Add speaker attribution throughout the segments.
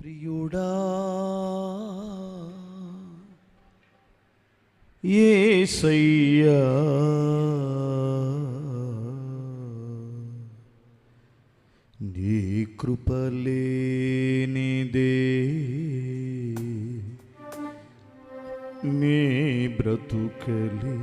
Speaker 1: ప్రియుడా ఏసయ్యా నీ కృపలేనిదే నీ బ్రతుకలే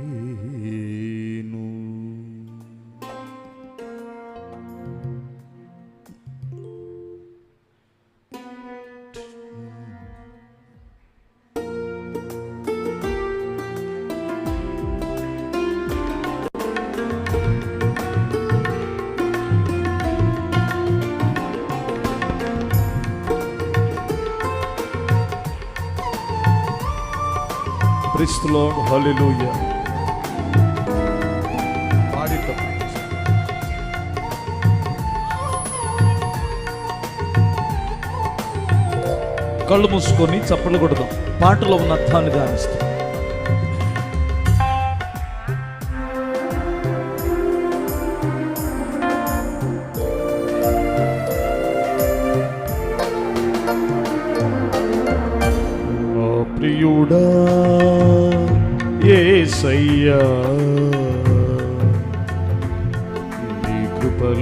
Speaker 1: క్రీస్తులో హలిలుయ పాడిద్దాం. కళ్ళు మూసుకొని చప్పలు కొడదాం. పాటలో ఉన్న అర్థాన్ని ధ్యానిస్తాం.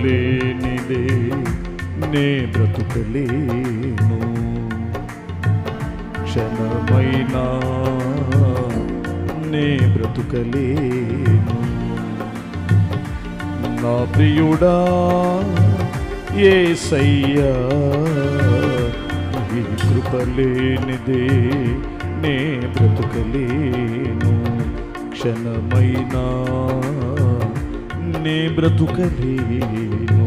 Speaker 1: లేనిదే నే బ్రతుకలేను. క్షణమైనా నే బ్రతుకలేను. నా ప్రియుడా ఏ ఈ కృపలేనిదే నే బ్రతుకలేను. క్షణమైనా నే బ్రతుకలేను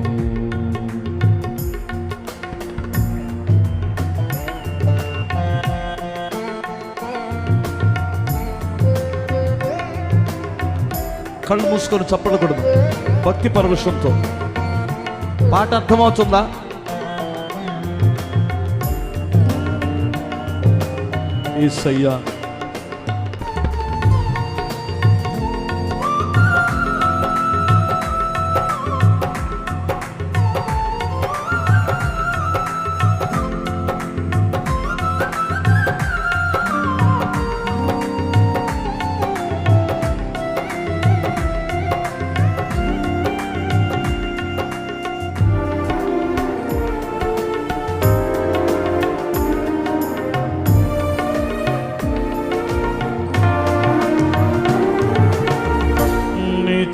Speaker 1: కళ్ళు మూసుకొని చప్పడకూడదు భక్తి పరవశంతో పాట అర్థమవుతుందా? ఈ సయ్యా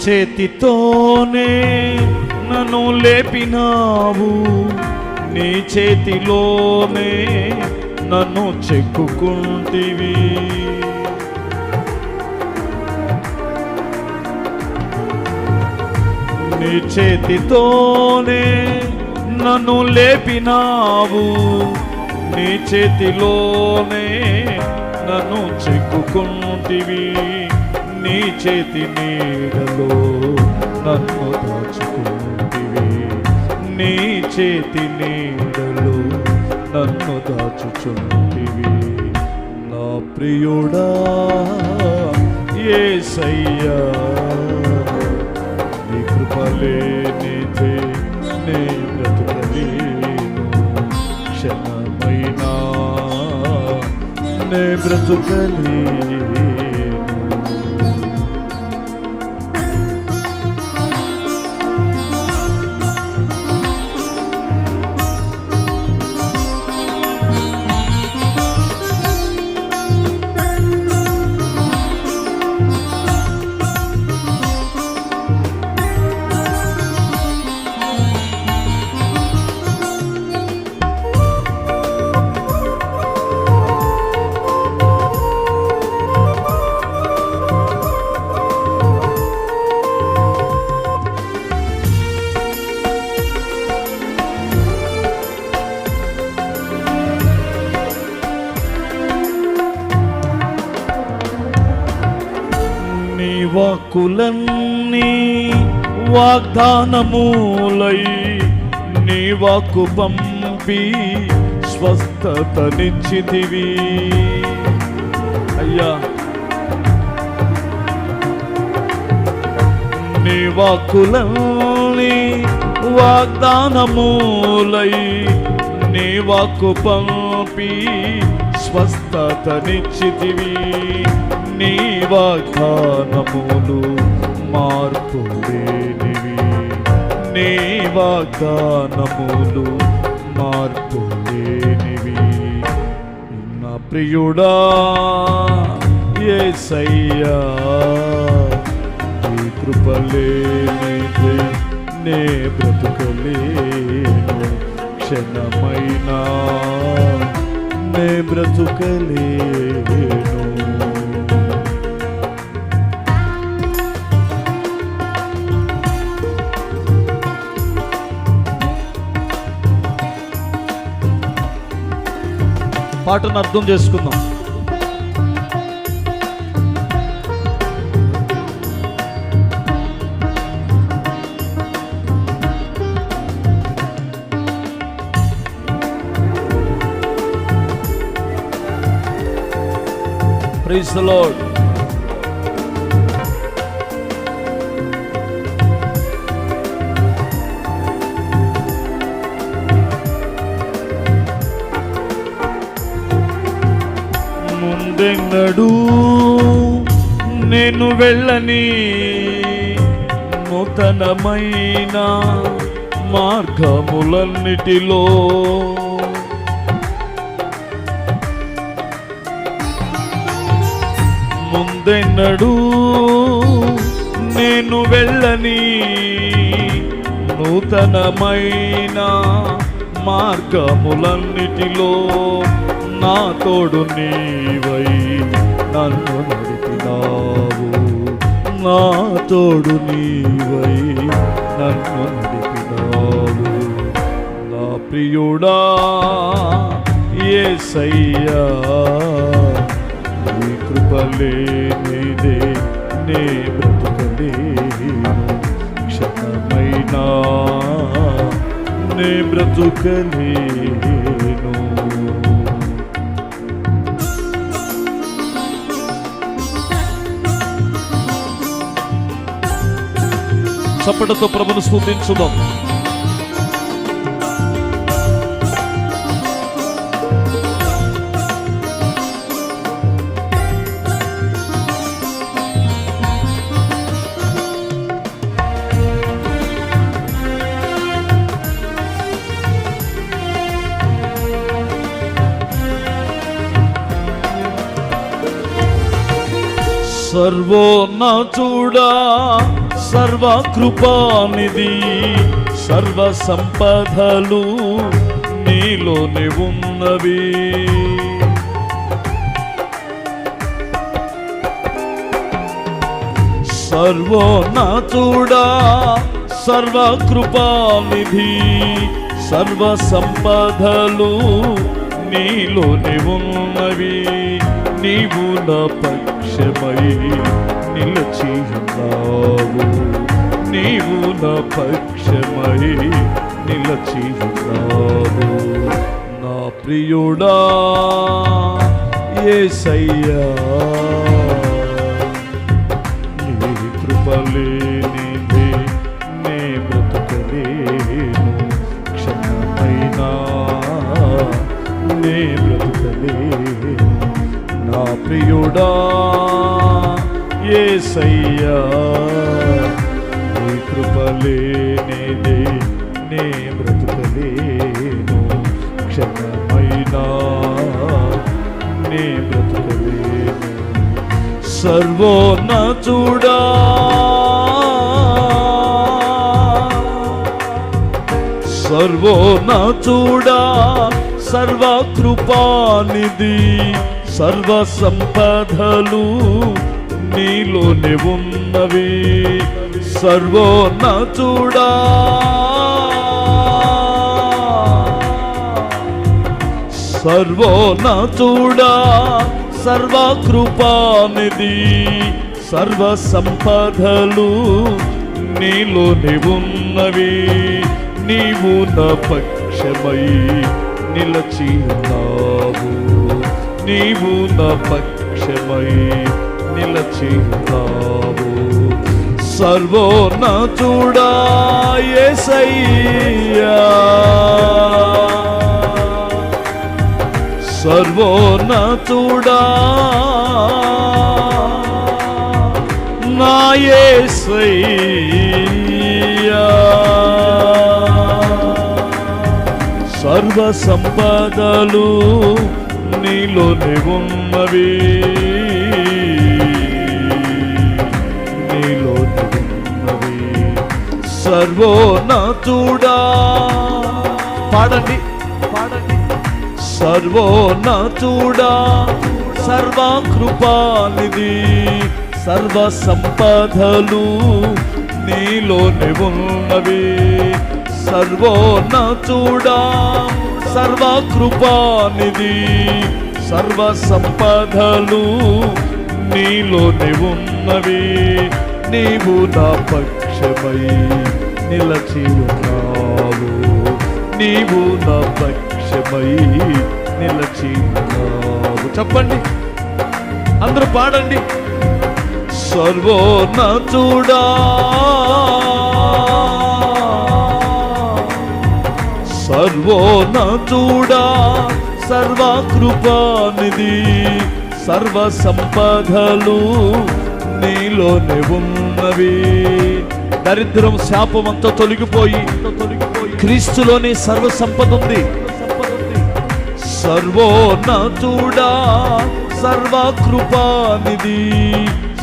Speaker 1: చేతితోనే నన్ను లేపినావు నీ చేతిలోనే నన్ను చెక్కుకుంటివి నీ చేతితోనే నన్ను లేపినావు నీ చేతిలోనే నన్ను చెక్కుకుంటివి నీ చేతి నీడలో నన్ను దాచుకుంటివి. నీ చేతి నీడలో నన్ను దాచుచుంటివి నా ప్రియుడా ఏసయ్యా నీ కృపలేనిదే నే బ్రతుకలేను. క్షణమైనా నే బ్రతుకలేను. వాగ్దానములై నీ వాక్కు పంపి స్వస్థతనిచ్చితివి. అయ్యా నీ వాక్కులని వాగ్దానములై నీ వాక్కు పంపి స్వస్థతనిచ్చితివి. నీ వాగ్దానములు మార్పు లేని నీ వాగ్దానములు మార్పు లేనివి. నా ప్రియుడా ఏసయ్యా ఈ కృపలేనిదే నే బ్రతుకలేను క్షణమైనా నే బ్రతుకలేను పాటను అర్థం చేసుకుందాం Praise the Lord. ముందెన్నడూ నేను వెళ్ళని నూతనమైన మార్గములన్నిటిలో. ముందెన్నడూ నేను వెళ్ళని నూతనమైన మార్గములన్నిటిలో. నా తోడు నీవై నన్ను నడిపినావు. నా తోడు నీవై నన్ను నడిపినావు. నా ప్రియుడా సయ్యా నీ కృపలేనిదే నే బ్రతుకలేను. క్షణమైనా నే బ్రతుకలేను. చప్పటతో ప్రభును స్థుతించుదాం. సర్వోన్నతుడా సర్వ కృపానిధి సర్వ సంపదలు నీలోనే ఉన్నవి. సర్వోన్నతుడా సర్వ కృపానిధి సర్వ సంపదలు నీలోనే ఉన్నవి. నీవు నా పక్షమై నిలచి ఉన్నావు. నీవు నా పక్షమై నిలచి ఉన్నావు. నా ప్రియుడా ఏసయ్యా నీ కృపలే ఏసయ్యా నీ కృపలేనిదే నే బ్రతుకలేను. క్షణమైనా నే బ్రతుకలేను. సర్వోన్నతుడా సర్వోన్నతుడా సర్వ కృపానిధి సర్వ సంపదలు నీలోనే ఉన్నవి. సర్వోన్నతుడా. సర్వోన్నతుడా. చూడా కృపానిధి సర్వ సంపదలు నీలోనే ఉన్నవి. నీవు నా పక్షమై నిలచి ఉన్నావు నీవు నా పక్షమై నిలచి ఉన్నావు సర్వోన్నతుడా యేసయ్యా సర్వోన్నతుడా నా యేసయ్యా సర్వ సంపదలు నీలోనే ఉన్నవి. సర్వోన్నతుడా. పాడండి. పాడండి. సర్వోన్నతుడా. సర్వకృపానిధి సర్వ సంపదలు నీలోనే ఉన్నవి. సర్వోన్నతుడా. సర్వకృపానిధి సర్వ సంపదలు నీలోనే ఉన్నవి. నీవు నా పక్షమై నిలచి ఉన్నావు నీవు నా పక్షమై నిలచి ఉన్నావు చెప్పండి. అందరూ పాడండి. సర్వోన్నతుడా సర్వోన్నతుడా సర్వకృపానిది సర్వ సంపదలు నీలోనే ఉన్నవి. దరిద్రం శాపమంతా తొలగిపోయి క్రీస్తులోని సర్వ సంపద ఉంది. సర్వోన్నతుడా సర్వ కృపానిధి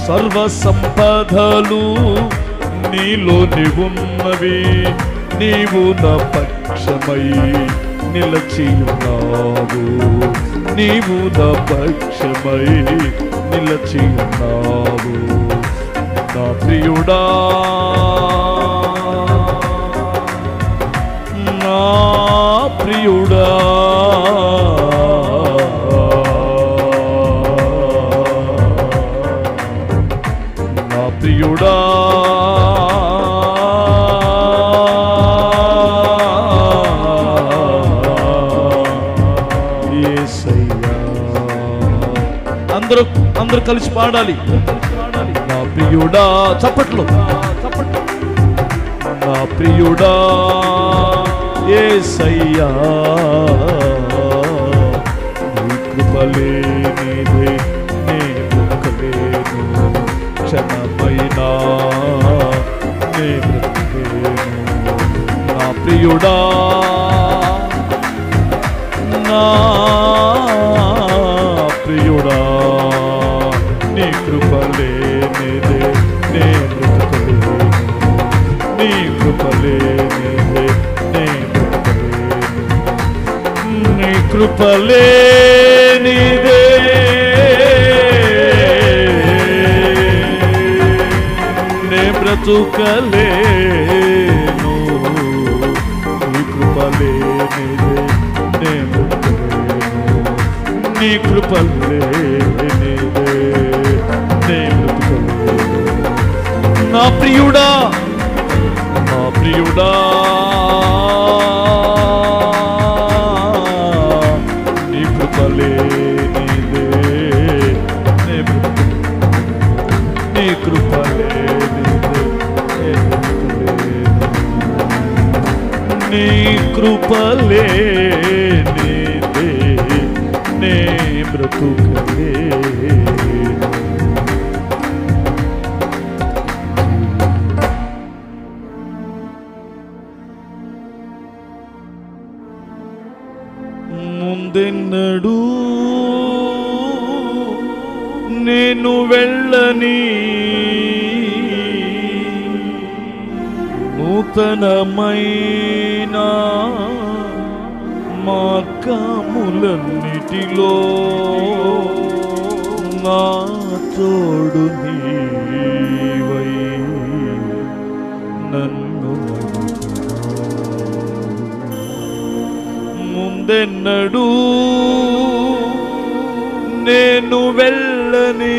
Speaker 1: సర్వ సంపదలు నీలోని ఉన్నవి నీవు నా పక్షమై నిలచి ఉన్నావు. నీవు నా పక్షమై నిలచి ఉన్నావు. నా ప్రియుడా. నా ప్రియుడా. నా ప్రియుడా. అందరూ అందరూ కలిసి పాడాలి. ప్రియుడా చప్పట్లు. చప్పట్లు నా ప్రియుడా ఏ సయ్యా కృపలేనిదే. నే బ్రతుకలేను. నీ కృపలేనిదే నే నీ కృపలేనిదే నే నా ప్రియుడా నా ప్రియుడా. కృపలేనిదే నే బ్రతుకలేను ముందెన్నడు నేను వెళ్ళని నూతనమై నూతనమైన మార్గములన్నిటిలో నా తోడు నీవై నన్ను ముందెన్నడు నేను వెళ్ళని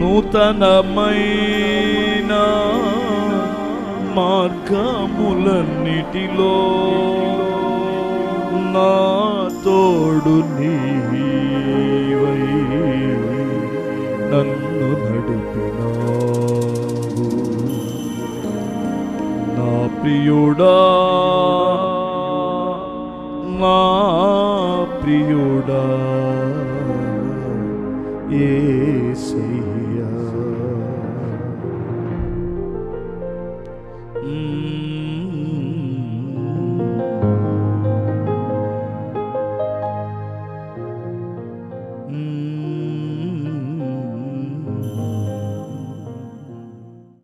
Speaker 1: నూతనమై మార్గములన్నిటిలో నా తోడు నీవై నన్ను నడిపినావు. నా ప్రియుడా నా ప్రియుడా.